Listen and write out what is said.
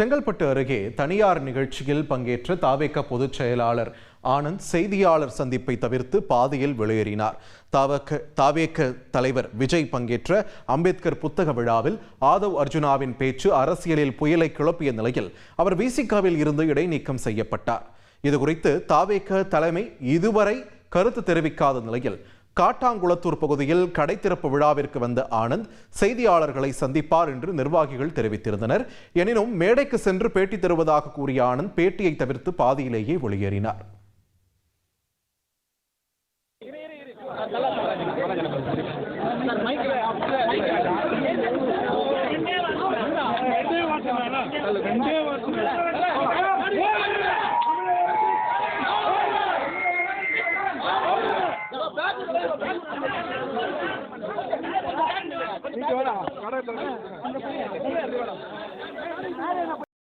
செங்கல்பட்டு அருகே தனியார் நிகழ்ச்சியில் பங்கேற்ற தாவேக பொதுச் செயலாளர் ஆனந்த் செய்தியாளர் சந்திப்பை தவிர்த்து பாதியில் வெளியேறினார். தாவக தாவேக தலைவர் விஜய் பங்கேற்ற அம்பேத்கர் புத்தக விழாவில் ஆதவ் அர்ஜுனாவின் பேச்சு அரசியலில் புயலை கிளப்பிய நிலையில் அவர் விசிகாவில் இருந்து இடைநீக்கம் செய்யப்பட்டார். இதுகுறித்து தாவேக தலைமை இதுவரை கருத்து தெரிவிக்காத நிலையில் காட்டாங்குளத்தூர் பகுதியில் கடை திறப்பு விழாவிற்கு வந்த ஆனந்த் செய்தியாளர்களை சந்திப்பார் என்று நிர்வாகிகள் தெரிவித்திருந்தனர். எனினும் மேடைக்கு சென்று பேட்டி தருவதாக கூறிய ஆனந்த் பேட்டியை தவிர்த்து பாதியிலேயே வெளியேறினார். இங்க வேணா கடை